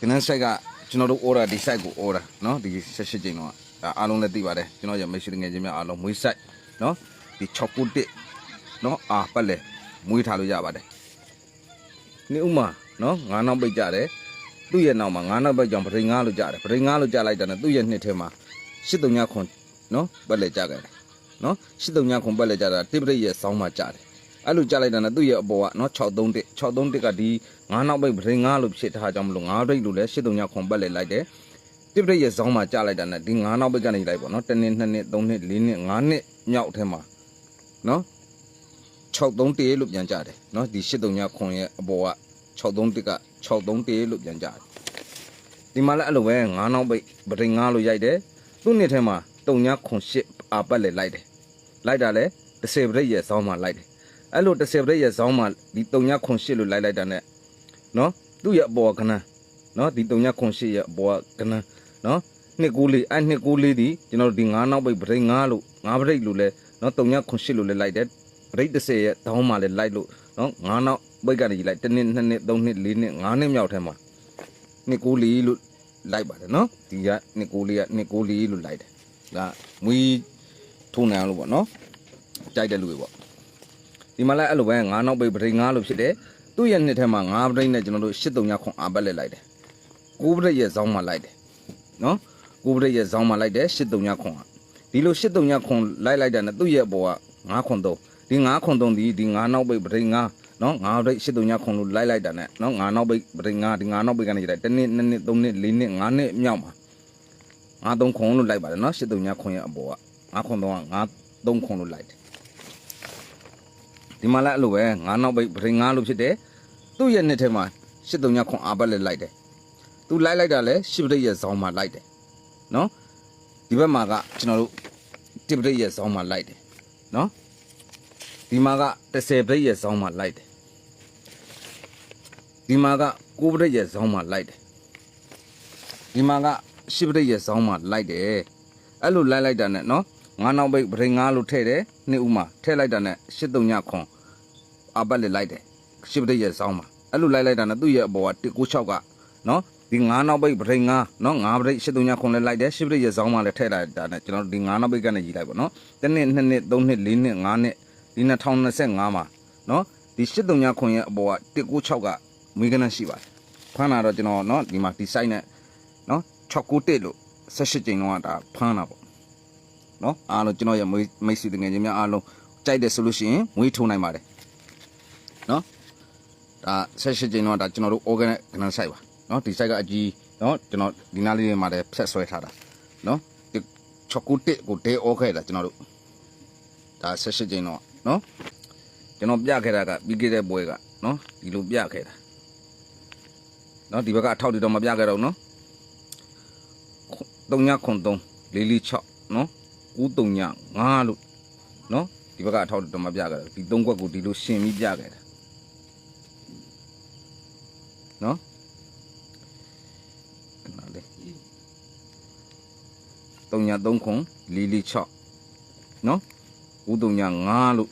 ကနန်းဆိုင်ကကျွန်တော်တို့ order ဒီ site ကို order เนาะဒီ16ကြိမ်တော့ဒါအားလုံးလည်းသိပါတယ်ကျွန်တော်ရမိတ်ဆွေငယ်ချင်းများအားလုံးမွေး site เนาะဒီ691เนาะအာပတ်လဲမွေးထားလို့ရပါတယ်နေဥမာเนาะငါးနောက်ပိတ်ကြတယ်သူ့ရဲ့နောက်မှာငါးနောက်ပိတ်ကြောင့်ပရိငါလို့ကြတယ်ပရိငါလို့ကြလိုက်တာနဲ့သူ့ရဲ့နှစ်ထဲမှာ83ခွန်เนาะပတ်လဲကြခဲ့တယ်เนาะ83ခွန်ပတ်လဲကြတာတိပရိရဲ့ဆောင်းမှာကြတယ် အဲ့လိုကြလိုက်တာနဲ့သူ့ရဲ့အပေါ်ကနော်631 631ကဒီ9နောက်ပိတ်ပထင်9လို့ဖြစ်ထားကြောင်းမလို့9ဒိတ်လို့လဲ739ခွန်ပတ်လဲလိုက်တယ်တစ်ပိတ်ရဲ့ဇောင်းမှာကြလိုက်တာနဲ့ဒီ9နောက်ပိတ်ကနေလိုက်ပေါ့နော်1နှစ်2နှစ်3နှစ်4နှစ်5နှစ်မြောက်အထက်မှာနော်631လို့ပြန်ကြတယ်နော်ဒီ739ခွန်ရဲ့အပေါ်က631က631လို့ပြန်ကြတယ်ဒီမှာလည်းအဲ့လိုပဲ9နောက်ပိတ်ပထင်9လို့ရိုက်တယ်သူ့နှစ်ထဲမှာ39ခွန်8အာပတ်လဲလိုက်တယ်လိုက်တာလဲ10ပိတ်ရဲ့ဇောင်းမှာလိုက်တယ် အဲ့လို10ပရိရဲ့ဇောင်းမှာဒီ39ခွန်8လို့လိုက်လိုက်တာနဲ့နော်သူ့ရဲ့အပေါ်ကကနန်းနော်ဒီ39ခွန်8ရဲ့အပေါ်ကကနန်းနော်နှစ်ကူးလေးအဲ့နှစ်ကူးလေးဒီကျွန်တော်တို့ဒီ9နောက်ပိတ်ဗရိတ်9လို့9ဗရိတ်လို့လဲနော်3ည8လို့လဲလိုက်တယ်ဗရိတ်30ရဲ့တောင်းမှလဲလိုက်လို့နော်9နောက်ပိတ်ကနေလိုက်တစ်နှစ်နှစ်နှစ်3နှစ်4နှစ်5နှစ်မြောက်ထဲမှာနှစ်ကူးလေးလို့လိုက်ပါတယ်နော်ဒီကနှစ်ကူးလေးကနှစ်ကူးလေးလို့လိုက်တယ်ဒါမွေးထုံနေအောင်လို့ပေါ့နော်ကြိုက်တဲ့လူတွေပေါ့ ဒီမှာလည်းအဲ့လိုပဲ9နောက်ပိတ်ဗရိတ်9လို့ဖြစ်တယ်သူ့ရဲ့နှစ်ထဲမှာ9ဗရိတ်နဲ့ကျွန်တော်တို့83ညခွန်အာပတ်လဲလိုက်တယ်9ဗရိတ်ရဲ့ဇောင်းမှလိုက်တယ်နော်ကိုဗရိတ်ရဲ့ဇောင်းမှာလိုက်တယ်83ခွန်ကဒီလို83ခွန်လိုက်လိုက်တာနဲ့သူ့ရဲ့အပေါ်က9ခွန်3ဒီ9ခွန်3ဒီဒီ9နောက်ပိတ်ဗရိတ်9နော်9ဗရိတ်83ခွန်လို့လိုက်လိုက်တာနဲ့နော်9နောက်ပိတ်ဗရိတ်9ဒီ9နောက်ပိတ်ကနေကြတယ်တစ်နှစ်နှစ်နှစ်သုံးနှစ်လေးနှစ်5နှစ်မြောက်မှာ9 3ခွန်လို့လိုက်ပါတယ်နော်83ခွန်ရဲ့အပေါ်က9ခွန်3က9 3ခွန်လို့လိုက်တယ် ဒီမှာလည်းအဲ့လိုပဲ9နောက်ပိတ်ဗရိတ်9လို့ဖြစ်တယ်သူ့ရဲ့နှစ်ထဲမှာ83ခွန်အာပတ်လည်းလိုက်တယ်သူလိုက်လိုက်တာလဲရှစ်ပရိတ်ရဲ့ဇောင်းမှာလိုက်တယ်နော်ဒီဘက်မှာကကျွန်တော်တို့တိပရိတ်ရဲ့ဇောင်းမှာလိုက်တယ်နော်ဒီမှာက30ပရိတ်ရဲ့ဇောင်းမှာလိုက်တယ်ဒီမှာက9ပရိတ်ရဲ့ဇောင်းမှာလိုက်တယ်ဒီမှာကရှစ်ပရိတ်ရဲ့ဇောင်းမှာလိုက်တယ်အဲ့လိုလိုက်လိုက်တာနဲ့နော် ငါးနောက်ပိတ်ပရိငါးလို့ထည့်တယ်နှစ်ဦးမှာထည့်လိုက်တာနဲ့ရှစ်တုံညခွန်အပတ်လက်လိုက်တယ်ရှစ်ပတိရဲ့ဆောင်းမှာအဲ့လိုလိုက်လိုက်တာနဲ့သူ့ရဲ့အပေါ်က196ကနော်ဒီငါးနောက်ပိတ်ပရိငါးနော်ငါးပရိရှစ်တုံညခွန်လည်းလိုက်တယ်ရှစ်ပတိရဲ့ဆောင်းမှာလည်းထည့်လိုက်တာနဲ့ကျွန်တော်တို့ဒီငါးနောက်ပိတ်ကနေကြီးလိုက်ပါနော်တစ်နှစ်နှစ်နှစ်သုံးနှစ်လေးနှစ်ငါးနှစ်ဒီ2025မှာနော်ဒီရှစ်တုံညခွန်ရဲ့အပေါ်က196ကမွေးကနန်းရှိပါတယ်ဖမ်းလာတော့ကျွန်တော်နော်ဒီမှာဒီ site နဲ့နော်691လို့18ကြိမ်တော့ဒါဖမ်းတာပေါ့ နော်အားလုံးကျွန်တော်ရဲ့မိတ်ဆွေတငယ်ချင်းများအားလုံးကြိုက်တယ်ဆိုလို့ရှိရင်ငွေထိုးနိုင်ပါတယ်နော်ဒါဆက်ရှိချင်းတော့ဒါကျွန်တော်တို့ organic ကနန်ဆိုင်ပါနော်ဒီဆိုင်ကအကြီးနော်ကျွန်တော်ဒီနားလေးတွေမှာလည်းဖြတ်ဆွဲထားတာနော်ဒီချော်ကိုတစ်ကိုဒဲအောခဲ့တာကျွန်တော်တို့ဒါဆက်ရှိချင်းတော့နော်ကျွန်တော်ပြခဲ့တာကပြီးခဲ့တဲ့ပွဲကနော်ဒီလိုပြခဲ့တာနော်ဒီဘက်ကအထောက်တွေတော့မပြခဲ့တော့နော်393 446နော် 939လို့နော်ဒီဘက်ကအထောက်တော်မပြခဲ့တာဒီ၃ခွက်ကိုဒီလိုရှင်ပြီးပြခဲ့တာနော်နားလေ333ခွန်446နော်935လို့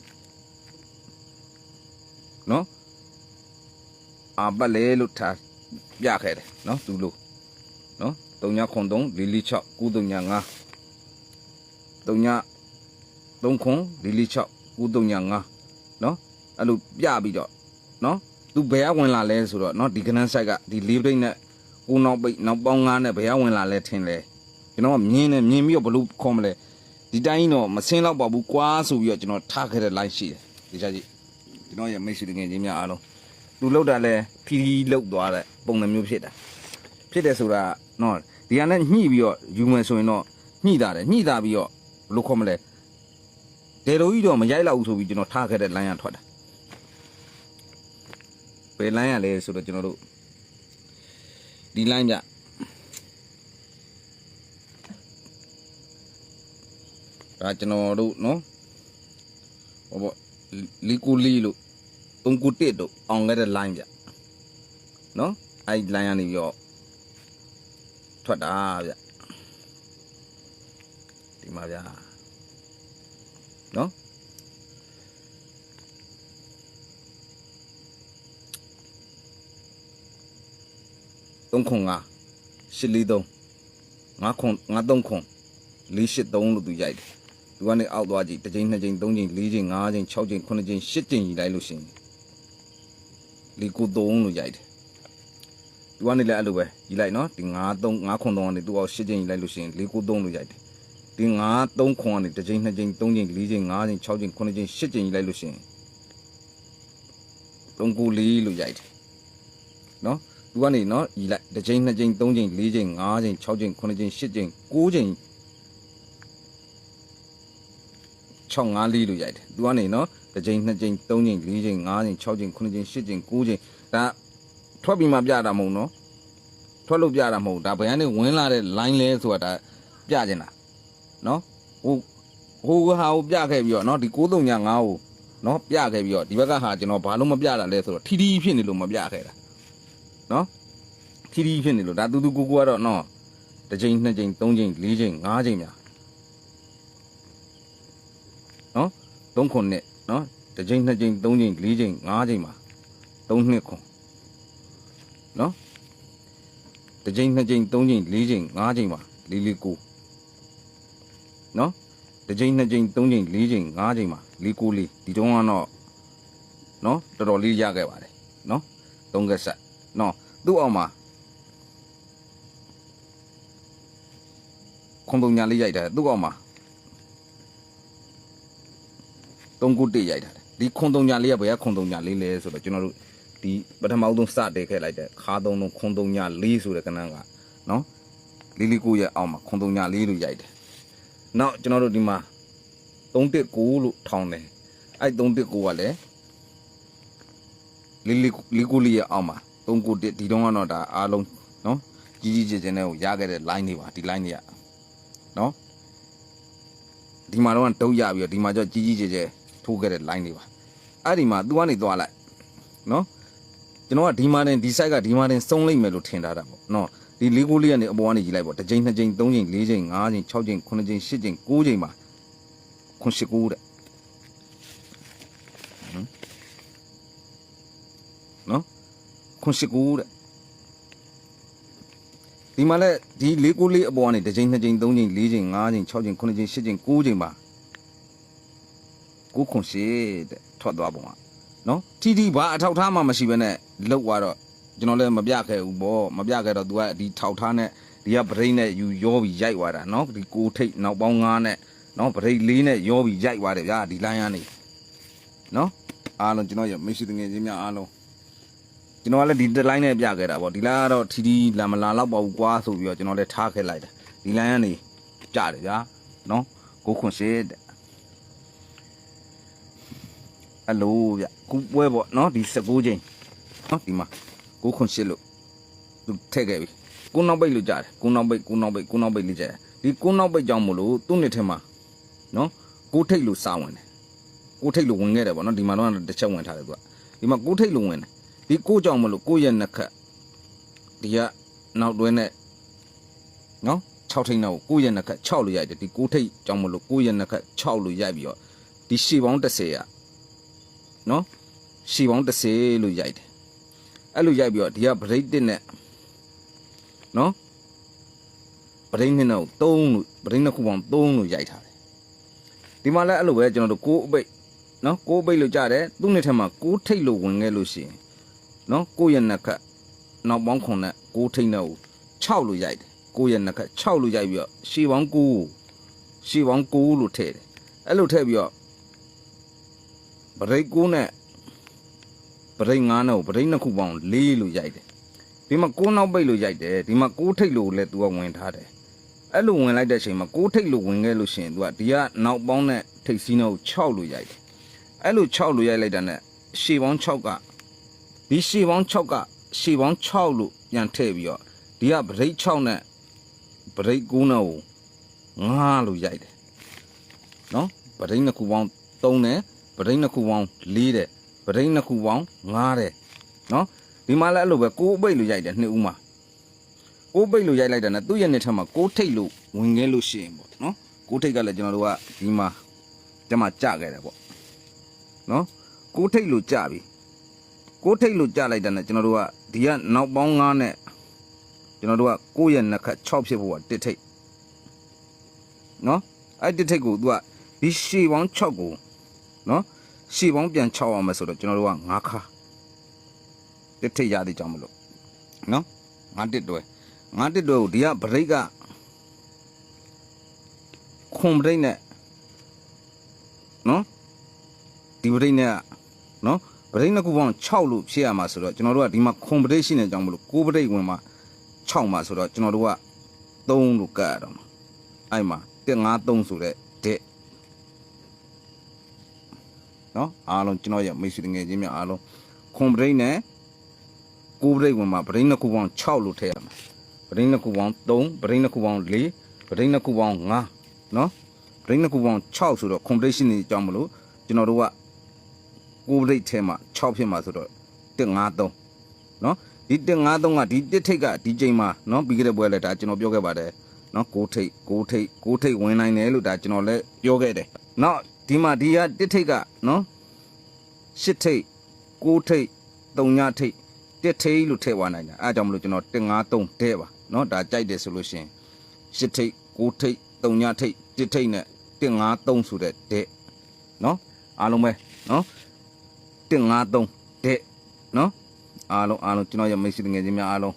နော်အာပတ်လေလို့ထားပြခဲ့တယ်နော်သူလို့နော်393 446 935 39 3ခွန်446 935နော်အဲ့လိုပြပြီးတော့နော်သူဘယ်ကဝင်လာလဲဆိုတော့နော်ဒီကနန်းဆိုင်ကဒီလေးပိတ်နဲ့ကိုနောက်ပိတ်နောက်ပေါင်း9နဲ့ဘယ်ကဝင်လာလဲထင်လဲကျွန်တော်ကမြင်တယ်မြင်ပြီးတော့ဘလို့ခေါ်မလဲဒီတိုင်းတော့မစင်းတော့ပါဘူးကွာဆိုပြီးတော့ကျွန်တော်ထားခဲ့တဲ့ line ရှိတယ်ဒီချာကြီးကျွန်တော်ရဲ့မိတ်ဆွေငယ်ချင်းများအားလုံးသူလောက်တာလဲဖီးဖီးလောက်သွားတဲ့ပုံစံမျိုးဖြစ်တာဖြစ်တယ်ဆိုတာနော်ဒီကနဲ့ညှိပြီးတော့ယူမယ်ဆိုရင်တော့ညှိတာတယ်ညှိတာပြီးတော့ ဘလို့ခေါ်မလဲဒေလိုကြီးတော့မရိုက်လောက်ဘူးဆိုပြီးကျွန်တော်ထားခဲ့တဲ့ line ရထွက်တာဘယ် line ရလဲဆိုတော့ကျွန်တော်တို့ဒီ line ပြဒါကျွန်တော်တို့နော်ဟောပေါ့လီကူလီလို့တုံကူတစ်တို့အောင်ခဲ့တဲ့ line ပြနော်အဲ့ဒီ line ကနေပြီးတော့ထွက်တာဗျဒီ မှာဗျနော်3ခွန်5 843 5ခွန်5 3ခွန်483လို့သူရိုက်တယ်သူကနေအောက်သွားကြည့်တစ်ချိန်နှစ်ချိန်သုံးချိန်လေးချိန်ငါးချိန်6ချိန်9ချိန်10ချိန်ကြီးလိုက်လို့ရှိရင်လီကို3လို့ရိုက်တယ်သူကနေလည်းအဲ့လိုပဲကြီးလိုက်နော်ဒီ9 3 5ခွန်3ကနေသူအောင်10ချိန်ကြီးလိုက်လို့ရှိရင်လီကို3လို့ရိုက်တယ် ဒီ9 3ခွန်ကနေတစ်ချိန်နှစ်ချိန်သုံးချိန်လေးချိန်ငါးချိန်6ချိန်9ချိန်10ချိန်ကြီးလိုက်လို့ရှိရင်3ကို4လို့ရိုက်တယ်နော်သူကနေနော်ကြီးလိုက်တစ်ချိန်နှစ်ချိန်သုံးချိန်လေးချိန်ငါးချိန်6ချိန်9ချိန်10ချိန်9ချိန်6 5လေးလို့ရိုက်တယ်။ तू ကနေနော်တစ်ချိန်နှစ်ချိန်သုံးချိန်လေးချိန်ငါးချိန်6ချိန်9ချိန်10ချိန်9ချိန်ဒါထွက်ပြီးမှပြတာမဟုတ်နော်။ထွက်လို့ပြတာမဟုတ်ဒါဘယ်ကနေဝင်လာတဲ့ line လဲဆိုတာဒါပြကျင်တာ နော်။ဟိုဟိုဟာကိုပြခဲ့ပြီးတော့နော်ဒီ635ကိုနော်ပြခဲ့ပြီးတော့ဒီဘက်ကဟာကျွန်တော်ဘာလို့မပြတာလဲဆိုတော့ထီထီဖြစ်နေလို့မပြခဲ့တာနော်ထီထီဖြစ်နေလို့ဒါတူတူကိုကိုကတော့နော်တစ်ချိန်နှစ်ချိန်သုံးချိန်လေးချိန်ငါးချိန်များ3ခွန်နဲ့နော်တစ်ချိန်နှစ်ချိန်သုံးချိန်လေးချိန်ငါးချိန်မှာ3နှစ်ခွန်နော်တစ်ချိန်နှစ်ချိန်သုံးချိန်လေးချိန်ငါးချိန်မှာလေးလေးကို နော်တစ်ချိန်နှစ်ချိန်သုံးချိန်လေးချိန်ငါးချိန်မှာလေးကိုလေးဒီတုန်းကတော့နော်တော်တော်လေးရခဲ့ပါတယ်နော်သုံးကက်ဆက်နော်သူ့အောက်မှာခွန်ပုံညာလေးရိုက်တယ်သူ့အောက်မှာသုံးခုတိရိုက်တာလေဒီခွန်တုံညာလေးကဘယ်ကခွန်တုံညာလေးလဲဆိုတော့ကျွန်တော်တို့ဒီပထမဆုံးစတင်ခဲ့လိုက်တဲ့ခါသုံးလုံးခွန်တုံညာလေးဆိုတဲ့ကဏ္ဍကနော်လီလီကိုရဲ့အောက်မှာခွန်တုံညာလေးလို့ရိုက်တယ် နောက်ကျွန်တော်တို့ဒီမှာ319လို့ထောင်းတယ်အဲ့319ကလည်းလီလီလီကိုလေးရဲ့အောက်မှာ391ဒီတုန်းကတော့ဒါအားလုံးနော်ကြီးကြီးကျယ်ကျယ်နဲ့ကိုရခဲ့တဲ့ line တွေပါဒီ line တွေကနော်ဒီမှာတော့တုတ်ရပြီးတော့ဒီမှာကျတော့ကြီးကြီးကျယ်ကျယ်ထိုးခဲ့တဲ့ line တွေပါအဲ့ဒီမှာ तू ကနေသွားလိုက်နော်ကျွန်တော်ကဒီမှာတင်ဒီ site ကဒီမှာတင်စုံလိုက်မယ်လို့ထင်ထားတာပေါ့နော် ဒီလေးကိုလေးကနေအပေါ်ကနေကြီးလိုက်ပေါ့တစ်ချိန်နှစ်ချိန်သုံးချိန်လေးချိန်ငါးချိန်၆ချိန်9ချိန်10ချိန်9ချိန်ပါခွန်ရှိကိုတဲ့ဟမ်နော်ခွန်ရှိကိုတဲ့ဒီမှာလဲဒီလေးကိုလေးအပေါ်ကနေတစ်ချိန်နှစ်ချိန်သုံးချိန်လေးချိန်ငါးချိန်၆ချိန်9ချိန်10ချိန်9ချိန်ပါကိုခွန်ရှိတဲ့ထွက်သွားပုံကနော်တီတီဘာအထောက်ထားမှမရှိဘဲနဲ့လောက်သွားတော့ ကျွန်တော်လည်းမပြခဲ့ဘူးပေါ့မပြခဲ့တော့ तू ကဒီထောက်ထားနဲ့ဒီကဗရိတ်နဲ့ယူရောပြီးရိုက်သွားတာနော်ဒီကိုထိတ်နောက်ပေါင်း9နဲ့နော်ဗရိတ်လေးနဲ့ရောပြီးရိုက်သွားတယ်ဗျာဒီလိုင်းကနေနော်အားလုံးကျွန်တော်ရမရှိတငယ်ချင်းများအားလုံးကျွန်တော်ကလည်းဒီတစ်လိုင်းနဲ့ပြခဲ့တာပေါ့ဒီလိုင်းကတော့ထီထီလာမလာတော့ပါဘူးကွာဆိုပြီးတော့ကျွန်တော်လည်းထားခဲ့လိုက်တာဒီလိုင်းကနေကြတယ်ဗျာနော်ကိုခွန်ရှိတဲ့အလိုဗျခုပွဲပေါ့နော်ဒီ19ချိန်နော်ဒီမှာ ကိုခွန်ရှိလို့သူထည့်ခဲ့ပြီကိုနောက်ပိတ်လို့ကြတယ်ကိုနောက်ပိတ်ကိုနောက်ပိတ်ကိုနောက်ပိတ်လေးကြတယ်ဒီကိုနောက်ပိတ်ကြောင့်မလို့သူ့နှစ်ထဲမှာနော်ကိုထိတ်လို့စာဝင်တယ်ကိုထိတ်လို့ဝင်ခဲ့တယ်ပေါ့နော်ဒီမှာတော့တစ်ချက်ဝင်ထားတယ်သူကဒီမှာကိုထိတ်လို့ဝင်တယ်ဒီကိုကြောင့်မလို့ကိုရဲ့နှစ်ခတ်ဒီကနောက်တွဲနဲ့နော်6ထိတ်နောက်ကိုရဲ့နှစ်ခတ်6လို့ရိုက်တယ်ဒီကိုထိတ်ကြောင့်မလို့ကိုရဲ့နှစ်ခတ်6လို့ရိုက်ပြီးတော့ဒီရှေပေါင်း30ရနော်ရှေပေါင်း30လို့ရိုက်တယ် အဲ့လိုရိုက်ပြီးတော့ဒီကဗရိတ်တစ်နဲ့နော်ဗရိတ်နှစ်နဲ့3လို့ဗရိတ်နှစ်ခုပေါင်း3လို့ရိုက်ထားတယ်ဒီမှာလည်းအဲ့လိုပဲကျွန်တော်တို့ကိုးအပိတ်နော်ကိုးအပိတ်လို့ကြားတယ်သူ့နှစ်ထက်မှာကိုးထိတ်လို့ဝင်ခဲ့လို့ရှိရင်နော်ကိုးရဲ့နှစ်ခတ်နောက်ပေါင်းခုနဲ့ကိုးထိတ်နဲ့ကို6လို့ရိုက်တယ်ကိုးရဲ့နှစ်ခတ်6လို့ရိုက်ပြီးတော့ရှေပေါင်း9ရှေပေါင်း9လို့ထည့်တယ်အဲ့လိုထည့်ပြီးတော့ဗရိတ်9နဲ့ ဗရိတ်9နဲ့ကိုဗရိတ်နှစ်ခုပေါင်း4လို့ရိုက်တယ်ဒီမှာကိုးနောက်ပိတ်လို့ရိုက်တယ်ဒီမှာကိုးထိတ်လို့လည်းသူကဝင်ထားတယ်အဲ့လိုဝင်လိုက်တဲ့အချိန်မှာကိုးထိတ်လို့ဝင်ခဲ့လို့ရှိရင် तू ကဒီကနောက်ပေါင်းနဲ့ထိတ်စီးနှုတ်6လို့ရိုက်တယ်အဲ့လို6လို့ရိုက်လိုက်တာနဲ့ရှေပေါင်း6ကဒီရှေပေါင်း6ကရှေပေါင်း6လို့ပြန်ထည့်ပြီးတော့ဒီကဗရိတ်6နဲ့ဗရိတ်9နဲ့ကို9လို့ရိုက်တယ်နော်ဗရိတ်နှစ်ခုပေါင်း3နဲ့ဗရိတ်နှစ်ခုပေါင်း4တဲ့ ဗရိတ်နှစ်ခုပေါင်း9တဲ့နော်ဒီမှာလည်းအဲ့လိုပဲကိုးအပိတ်လို့ရိုက်တယ်နှစ်ဦးမှာကိုးပိတ်လို့ရိုက်လိုက်တာနဲ့သူ့ရဲ့နှစ်ထက်မှာကိုးထိတ်လို့ဝင်ခဲ့လို့ရှိရင်ပေါ့နော်ကိုးထိတ်ကလည်းကျွန်တော်တို့ကဒီမှာတမကြခဲ့တယ်ပေါ့နော်ကိုးထိတ်လို့ကြပြီကိုးထိတ်လို့ကြလိုက်တာနဲ့ကျွန်တော်တို့ကဒီကနောက်ပေါင်း9နဲ့ကျွန်တော်တို့ကကိုယ့်ရဲ့နှစ်ခတ်6ဖြစ်ဖို့ကတစ်ထိတ်နော်အဲ့တစ်ထိတ်ကို तू ကဒီရှည်ပေါင်း6ကိုနော် ရှည်ပေါင်းပြန်6အောင်မယ်ဆိုတော့ကျွန်တော်တို့က9ခါတစ်ထိတ်ရသည်ကြောင့်မလို့နော်9တစ်တွဲ9တစ်တွဲကိုဒီကဗရိတ်ကခွန်ဗရိတ်နဲ့နော်ဒီဗရိတ်နဲ့ကနော်ဗရိတ်နှစ်ခုပေါင်း6လို့ဖြစ်ရမှာဆိုတော့ကျွန်တော်တို့ကဒီမှာခွန်ဗရိတ်ရှိနေကြောင်းမလို့ကိုဗရိတ်ဝင်မှာ6မှာဆိုတော့ကျွန်တော်တို့က3လို့ကတ်ရတော့မှာအဲ့မှာ153ဆိုတဲ့တဲ့ နော်အားလုံးကျွန်တော်ရဲ့မိတ်ဆွေတငယ်ချင်းများအားလုံးခွန်ဗရိတ်နဲ့ကိုဗရိတ်ဝင်မှာဗရိတ်နှစ်ခုပေါင်း6လို့ထည့်ရမှာဗရိတ်နှစ်ခုပေါင်း3ဗရိတ်နှစ်ခုပေါင်း4ဗရိတ်နှစ်ခုပေါင်း5နော်ဗရိတ်နှစ်ခုပေါင်း6ဆိုတော့ခွန်ဗရိတ်ရှိနေကြောင်းမလို့ကျွန်တော်တို့ကကိုဗရိတ်ထဲမှာ6ဖြစ်မှာဆိုတော့153နော်ဒီ153ကဒီတစ်ထိတ်ကဒီချိန်မှာနော်ပြီးခဲ့တဲ့ပွဲလဲဒါကျွန်တော်ပြောခဲ့ပါတယ်နော်ကိုထိတ်ကိုထိတ်ကိုထိတ်ဝင်နိုင်တယ်လို့ဒါကျွန်တော်လည်းပြောခဲ့တယ်နော် ဒီမှာဒီကတစ်ထိတ်ကနော်ရှစ်ထိတ်ကိုထိတ်သုံးညထိတ်တစ်ထိတ်လို့ထည့်သွားနိုင်တာအဲဒါကြောင့်မလို့ကျွန်တော်153တဲ့ပါနော်ဒါကြိုက်တယ်ဆိုလို့ရှိရင်ရှစ်ထိတ်ကိုထိတ်သုံးညထိတ်တစ်ထိတ်နဲ့153ဆိုတဲ့တဲ့နော်အားလုံးပဲနော်153တဲ့နော်အားလုံးအားလုံးကျွန်တော်ရဲ့မိတ်ဆွေငယ်ချင်းများအားလုံး